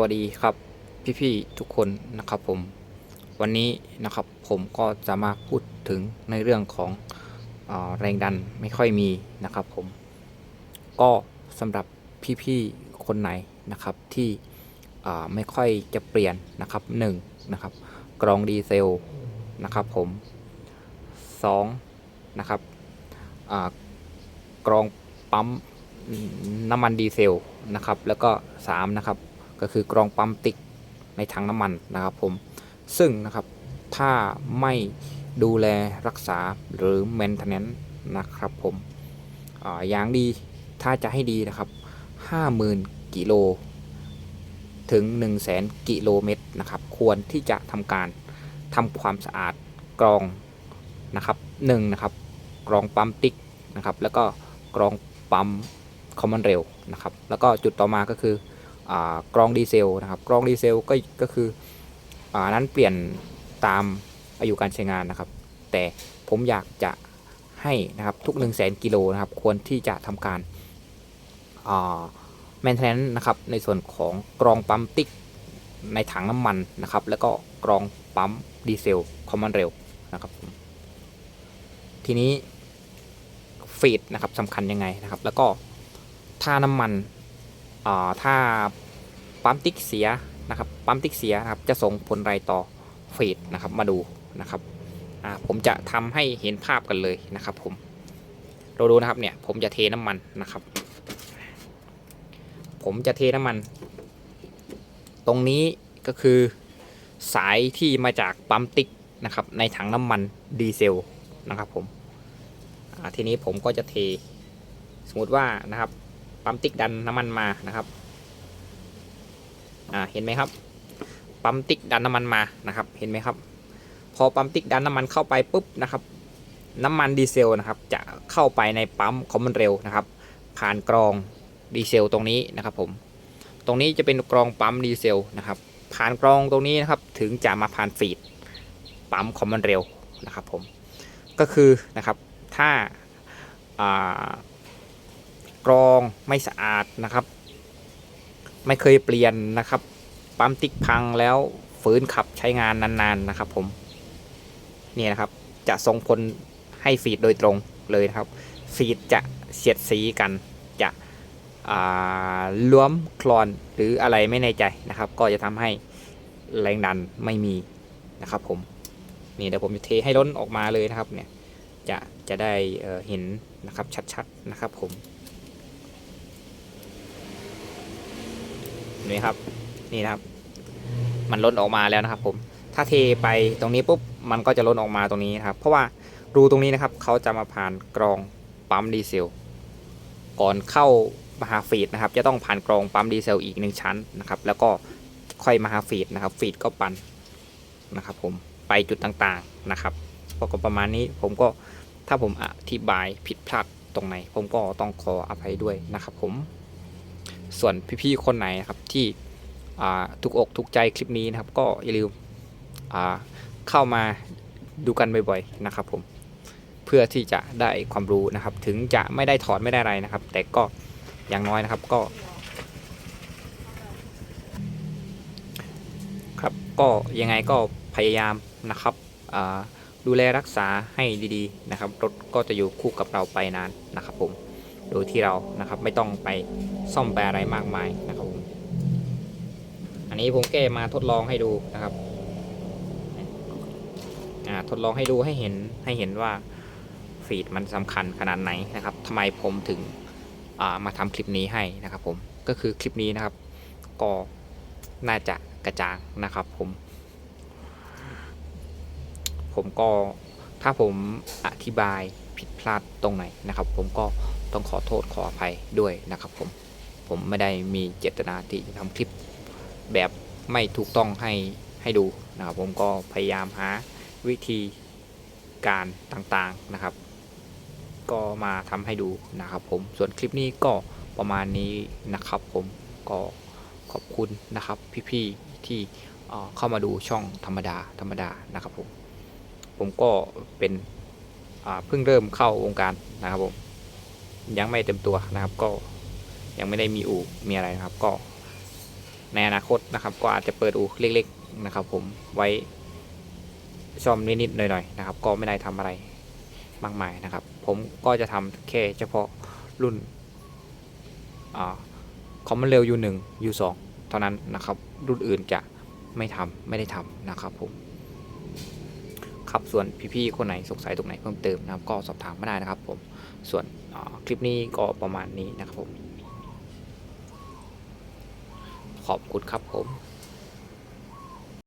วัสดีครับพี่ๆทุกคนนะครับผมวันนี้นะครับผมก็จะมาพูดถึงในเรื่องของออแรงดันไม่ค่อยมีนะครับผมก็สำหรับพี่ๆคนไหนนะครับที่ไม่ค่อยจะเปลี่ยนนะครับหนึ่งนะครับกรองดีเซลนะครับผมสองนะครับกรองปั๊มน้ำมันดีเซลนะครับแล้วก็สามนะครับ ก็คือกรองปั๊มติ๊กในถังน้ำมันนะครับผมซึ่งนะครับถ้าไม่ดูแลรักษาหรือ maintenance นะครับผมออย่างดีถ้าจะให้ดีนะครับ 50,000 กิโล ถึง 1 0 0 0 0แสนกิโลเมตรนะครับ ควรที่จะทำการทำความสะอาดกรองนะครับหนึ่งนะครับ กรองปั๊มติ๊กนะครับ แล้วก็กรองปั๊มคอมมอนเรลนะครับ แล้วก็จุดต่อมาก็คือ กรองดีเซลนะครับกรองดีเซลก็ก็คืออ่านั้นเปลี่ยนตามอายุการใช้งานนะครับ แต่ผมอยากจะให้นะครับทุก 1 0 0 0 0แสนกิโลนะครับควรที่จะทำการแมนเทนนะครับในส่วนของกรองปั๊มติ๊กในถังน้ำมันนะครับ แล้วก็กรองปั๊มดีเซลคอมมอนเรลนะครับ ทีนี้ฟีดนะครับสำคัญยังไงนะครับ แล้วก็ถ้าน้ำมัน ถ้าปั๊มติ๊กเสียนะครับปั๊มติ๊กเสียนะครับจะส่งผลไรต่อเฟดนะครับมาดูนะครับอ่าผมจะทำให้เห็นภาพกันเลยนะครับผมเราดูนะครับเนี่ยผมจะเทน้ำมันนะครับ ผมจะเทน้ำมัน ตรงนี้ก็คือสายที่มาจากปั๊มติ๊กนะครับในถังน้ำมันดีเซลนะครับผมทีนี้ผมก็จะเทสมมติว่านะครับ ปั๊มติ๊กดันน้ำมันมานะครับอ่าเห็นไหมครับ ปั๊มติ๊กดันน้ำมันมานะครับ เห็นไหมครับ พอปั๊มติ๊กดันน้ำมันเข้าไปปุ๊บนะครับ น้ำมันดีเซลนะครับ จะเข้าไปในปั๊มคอมมอนเรลนะครับ ผ่านกรองดีเซลตรงนี้นะครับผม ตรงนี้จะเป็นกรองปั๊มดีเซลนะครับ ผ่านกรองตรงนี้นะครับ ถึงจะมาผ่านฟีดปั๊มคอมมอนเรลนะครับผม ก็คือนะครับ ถ้าอ่า กรองไม่สะอาดนะครับ ไม่เคยเปลี่ยนนะครับ ปั๊มติ๊กพังแล้วฝืนขับใช้งานนานๆนะครับ ผมนี่นะครับ จะส่งผลให้ฟีดโดยตรงเลยนะครับ ฟีดจะเสียดสีกัน จะล้วมคลอนหรืออะไรไม่แน่ใจนะครับ ก็จะทำให้แรงดันไม่มีนะครับ ผมนี่เดี๋ยวผมจะเทให้ล้นออกมาเลยนะครับเนี่ยจะจะได้เห็นนะครับชัดๆนะครับผม นี่ครับ นี่นะครับ มันล้นออกมาแล้วนะครับ ผม ถ้าเทไปตรงนี้ปุ๊บมันก็จะล้นออกมาตรงนี้นะครับ เพราะว่ารูตรงนี้นะครับเขาจะมาผ่านกรองปั๊มดีเซลก่อนเข้ามาหาฟีดนะครับ จะต้องผ่านกรองปั๊มดีเซลอีกหนึ่งชั้นนะครับ แล้วก็ค่อยมาหาฟีดนะครับ ฟีดก็ปั่นนะครับ ผมไปจุดต่างๆนะครับก็ประมาณนี้ผมก็ถ้าผมอธิบายผิดพลาดตรงไหน ผมก็ต้องขออภัยด้วยนะครับผม ส่วนพี่ๆคนไหนนะครับที่ทุกอกทุกใจคลิปนี้นะครับ ก็อย่าลืมเข้ามาดูกันบ่อยๆนะครับผมเพื่อที่จะได้ความรู้นะครับ ถึงจะไม่ได้ถอดไม่ได้อะไรนะครับ แต่ก็อย่างน้อยนะครับก็ ครับก็ยังไงก็พยายามนะครับดูแลรักษาให้ดีๆนะครับรถก็จะอยู่คู่กับเราไปนานนะครับผม โดยที่เรานะครับไม่ต้องไปซ่อมแปรอะไรมากมายนะครับผมอันนี้ผมแก้มาทดลองให้ดูนะครับทดลองให้ดูให้เห็นให้เห็นว่าฟีดมันสำคัญขนาดไหนนะครับทำไมผมถึงามาทำคลิปนี้ให้นะครับผมก็คือคลิปนี้นะครับก็น่าจะกระจ่างนะครับผม ผมก็ถ้าผมอธิบายผิดพลาดตรงไหนนะครับ ผมก็ ต้องขอโทษขออภัยด้วยนะครับผม ผมไม่ได้มีเจตนาที่จะทำคลิปแบบไม่ถูกต้องให้ให้ดูนะครับผมก็พยายามหาวิธีการต่างๆนะครับ ก็มาทำให้ดูนะครับผมส่วนคลิปนี้ก็ประมาณนี้นะครับผมก็ขอบคุณนะครับพี่ๆที่เข้ามาดูช่องธรรมดาธรรมดานะครับผมผมก็เป็นเพิ่งเริ่มเข้าวงการนะครับผม ยังไม่เต็มตัวนะครับ ก็ยังไม่ได้มีอู่มีอะไรนะครับ ก็ในอนาคตนะครับ ก็อาจจะเปิดอู่เล็ก ๆนะครับ ผมไว้ซ่อมนิดๆหน่อยๆนะครับ ก็ไม่ได้ทำอะไรมากมายนะครับ ผมก็จะทำแค่เฉพาะรุ่นคอมมอนเร็ว U1 U2 เท่านั้นนะครับ รุ่นอื่นจะไม่ทำไม่ได้ทำนะครับผม ครับ ส่วนพี่ๆคนไหนสงสัยตรงไหนเพิ่มเติมนะครับ ก็สอบถามมาได้นะครับ ผม ส่วนคลิปนี้ก็ประมาณนี้นะครับผม ขอบคุณครับผม